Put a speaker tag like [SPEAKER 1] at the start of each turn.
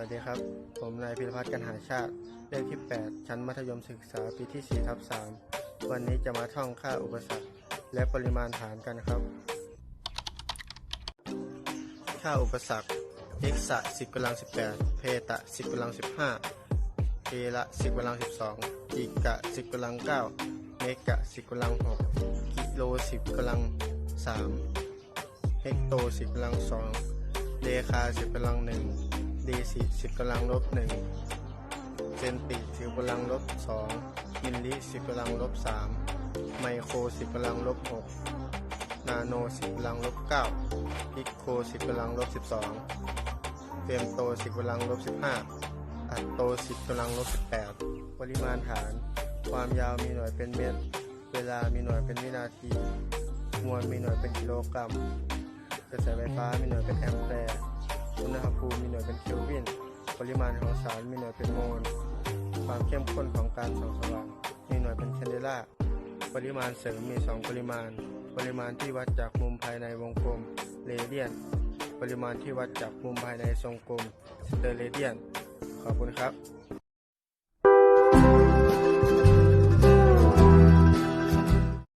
[SPEAKER 1] วัสดีครับ ผมนายพิรพัฒน์กันหาชาติ เลขที่ 8 ชั้นมัธยมศึกษาปีที่4ทับ3วันนี้จะมาท่องค่าอุปสรรคและปริมาณฐานกันครับ ค่าอุปสรรค x ะ10กำลัง 18 เพตะ 10กำลัง 15เทละ 10กำลัง 12กิกะ 10กำลัง 9 เมกะ 10กำลัง 6 กิโล 10กำลัง 3 เฮกโต 10กำลัง 2เลคา 10กำลัง 1 ดีสิ10กำลังลบ1เซนติ10กำลังลบ2มิลลิ10กำลังลบ3ไมโคร10กำลังลบ6นาโน10กำลังลบ9พิกโค10กำลังลบ12เฟมโต10กำลังลบ15อัตโต10กำลังลบ18ปริมาณฐาน ความยาวมีหน่วยเป็นเมตร เวลามีหน่วยเป็นวินาที มวลมีหน่วยเป็นกิโลกรัมกระแสไฟฟ้ามีหน่วยเป็นแอมแปร์ อุณหภูมิมีหน่วยเป็นเคลวิน ปริมาณของสารมีหน่วยเป็นโมล ความเข้มข้นของการส่องสว่าง มีหน่วยเป็นแคนเดล่า ปริมาณเสริมมี 2 ปริมาณ ปริมาณที่วัดจากมุมภายในวงกลมเรเดียน ปริมาณที่วัดจากมุมภายในทรงกลมสเตอร์เรเดียน ขอบคุณครับ